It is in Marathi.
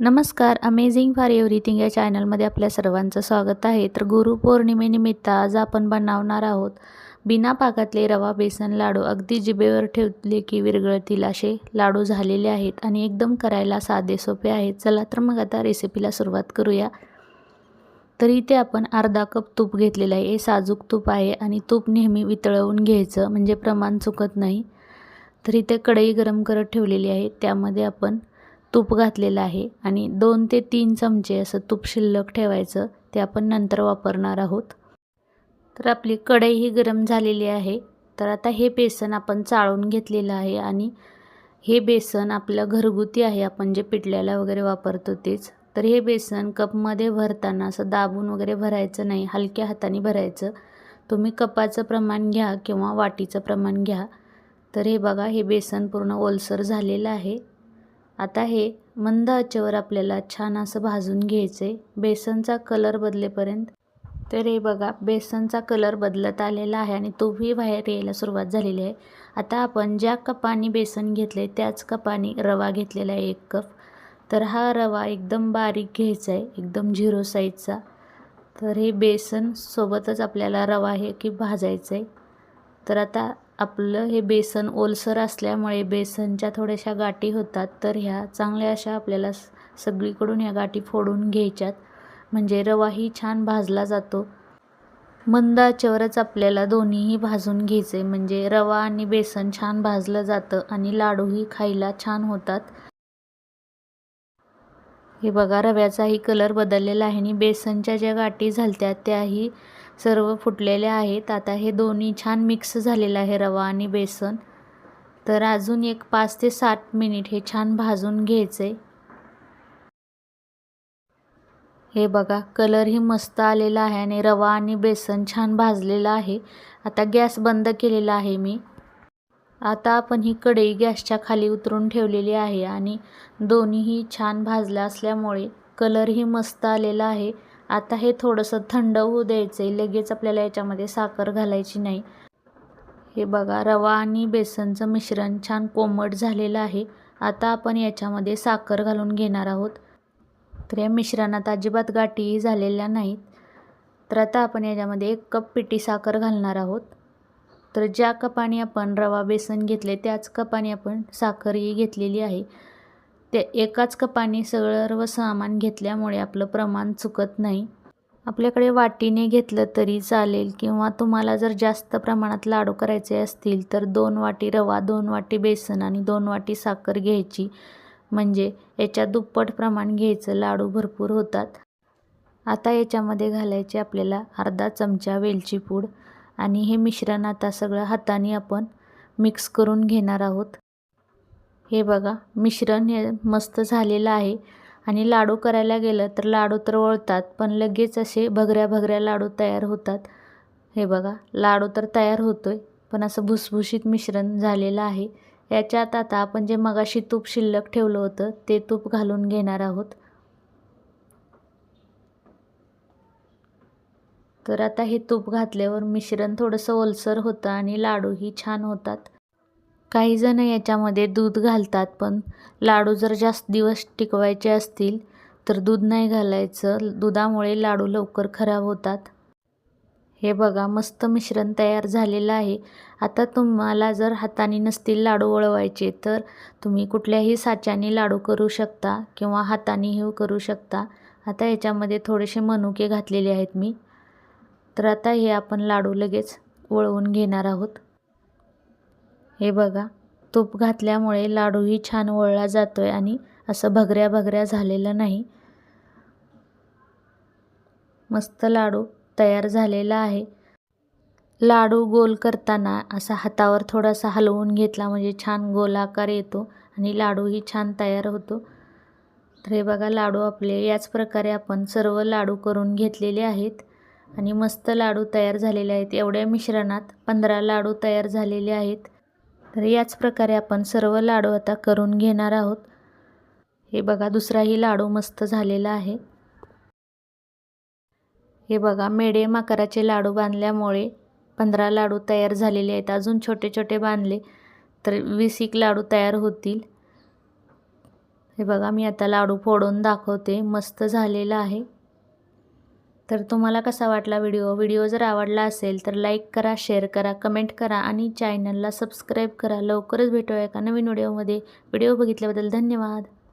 नमस्कार अमेझिंग फॉर एव्हरीथिंग या चॅनलमध्ये आपल्या सर्वांचं स्वागत आहे. तर गुरुपौर्णिमेनिमित्त आज आपण बनवणार आहोत बिना पाकातले रवा बेसन लाडू. अगदी जिभेवर ठेवले की विरगळतील असे लाडू झालेले आहेत आणि एकदम करायला साधे सोपे आहेत. चला तर मग आता रेसिपीला सुरुवात करूया. तर इथे आपण अर्धा कप तूप घेतलेलं आहे. हे साजूक तूप आहे आणि तूप नेहमी वितळवून घ्यायचं म्हणजे प्रमाण चुकत नाही. तर इथे कढई गरम करत ठेवलेली आहे. त्यामध्ये आपण तूप घातलेलं आहे आणि दोन ते तीन चमचे असं तूप शिल्लक ठेवायचं ते आपण नंतर वापरणार आहोत. तर आपली कढई ही गरम झालेली आहे. तर आता हे बेसन आपण चाळून घेतलेलं आहे आणि हे बेसन आपलं घरगुती आहे आपण जे पिठल्याला वगैरे वापरतो तेच. तर हे बेसन कपमध्ये भरताना असं दाबून वगैरे भरायचं नाही हलक्या हाताने भरायचं. तुम्ही कपाचं प्रमाण घ्या किंवा वाटीचं प्रमाण घ्या. तर हे बघा हे बेसन पूर्ण ओलसर झालेलं आहे. आता हे मंद आचेवर आपल्याला छान असं भाजून घ्यायचं आहे बेसनचा कलर बदलेपर्यंत. तर हे बघा बेसनचा कलर बदलत आलेला आहे आणि तोही बाहेर यायला सुरुवात झालेली आहे. आता आपण ज्या कपाने बेसन घेतले त्याच कपाने रवा घेतलेला आहे एक कप. तर हा रवा एकदम बारीक घ्यायचा आहे एकदम झिरो साईजचा तर हे बेसन सोबतच आपल्याला रवा हे की भाजायचं आहे तर आता आपलं हे बेसन ओलसर असल्यामुळे बेसनच्या थोड्याशा गाठी होतात तर ह्या चांगल्या अशा आपल्याला सगळीकडून ह्या गाठी फोडून घ्यायच्यात. म्हणजे रवाही छान भाजला जातो. मंद आचेवरच आपल्याला दोन्हीही भाजून घ्यायचे. म्हणजे रवा आणि बेसन छान भाजलं जातं आणि लाडूही खायला छान होतात. हे बघा रव्याचाही कलर बदललेला आहे आणि बेसनच्या ज्या गाठी झालत्या त्याही सर्व फुटलेले आहेत. आता हे दोन्ही छान मिक्स झालेलं आहे रवा आणि बेसन. तर अजून एक पाच ते सात मिनिट हे छान भाजून घ्यायचे. हे बघा कलरही मस्त आलेला आहे आणि रवा आणि बेसन छान भाजलेलं आहे. आता गॅस बंद केलेला आहे मी. आता आपण ही कढई गॅसच्या खाली उतरून ठेवलेली आहे आणि दोन्हीही छान भाजल्या असल्यामुळे कलरही मस्त आलेला आहे. आता हे थोडंसं थंड होऊ द्यायचं आहे लगेच आपल्याला याच्यामध्ये साखर घालायची नाही. हे बघा रवा आणि बेसनचं मिश्रण छान कोमट झालेलं आहे. आता आपण याच्यामध्ये साखर घालून घेणार आहोत. तर या मिश्रणात अजिबात गाठीही झालेल्या नाहीत. तर आता आपण याच्यामध्ये एक कप पिठी साखर घालणार आहोत. तर ज्या कपाने आपण रवा बेसन घेतले त्याच कपाने आपण साखरही घेतलेली आहे. ते एकाच कपाने सर्व सामान घेतल्यामुळे आपलं प्रमाण चुकत नाही. आपल्याकडे वाटीने घेतलं तरी चालेल किंवा तुम्हाला जर जास्त प्रमाणात लाडू करायचे असतील तर दोन वाटी रवा दोन वाटी बेसन आणि दोन वाटी साखर घ्यायची. म्हणजे याच्या दुप्पट प्रमाण घ्यायचं लाडू भरपूर होतात. आता याच्यामध्ये घालायचे आपल्याला अर्धा चमचा वेलची पूड आणि हे मिश्रण आता सगळं हाताने आपण मिक्स करून घेणार आहोत. हे बघा मिश्रण हे मस्त झालेलं आहे. आणि लाडू करायला गेलं तर लाडू तर वळतात पण लगेच असे भगऱ्या भगऱ्या लाडू तयार होतात. हे बघा लाडू तर तयार होतो आहे पण असं भुसभुशीत मिश्रण झालेलं आहे. याच्यात आता आपण जे मगाशी तूप शिल्लक ठेवलं होतं ते तूप घालून घेणार आहोत. तर आता हे तूप घातल्यावर मिश्रण थोडंसं ओलसर होतं आणि लाडूही छान होतात. काही जण याच्यामध्ये दूध घालतात पण लाडू जर जास्त दिवस टिकवायचे असतील तर दूध नाही घालायचं. दुधामुळे लाडू लवकर खराब होतात. हे बघा मस्त मिश्रण तयार झालेलं आहे. आता तुम्हाला जर हाताने नसतील लाडू वळवायचे तर तुम्ही कुठल्याही साच्याने लाडू करू शकता किंवा हातानेही करू शकता. आता याच्यामध्ये थोडेसे मनुके घातलेले आहेत मी. तर आता हे आपण लाडू लगेच वळवून घेणार आहोत. हे बघा तूप घातल्यामुळे लाडूही छान वळला जातो आहे आणि असं भगऱ्या भगऱ्या झालेलं नाही. मस्त लाडू तयार झालेला आहे. लाडू गोल करताना असा हातावर थोडासा हलवून घेतला म्हणजे छान गोलाकार येतो आणि लाडूही छान तयार होतो. तर हे बघा लाडू आपले याच प्रकारे आपण सर्व लाडू करून घेतलेले आहेत आणि मस्त लाडू तयार झालेले आहेत. एवढ्या मिश्रणात पंधरा लाडू तयार झालेले आहेत. तर याच प्रकारे आपण सर्व लाडू आता करून घेणार आहोत. हे बघा दुसराही लाडू मस्त झालेला आहे. हे बघा मेडियम आकाराचे लाडू बांधल्यामुळे पंधरा लाडू तयार झालेले आहेत. अजून छोटे छोटे बांधले तर वीस एक लाडू तयार होतील. हे बघा मी आता लाडू फोडून दाखवते. मस्त झालेला आहे. तर तुम्हाला कसा वाटला व्हिडिओ? व्हिडिओ जर आवडला असेल तर लाईक करा शेअर करा कमेंट करा आणि चॅनलला सबस्क्राईब करा. लवकरच भेटूया एका नवीन व्हिडिओमध्ये. व्हिडिओ बघितल्याबद्दल धन्यवाद.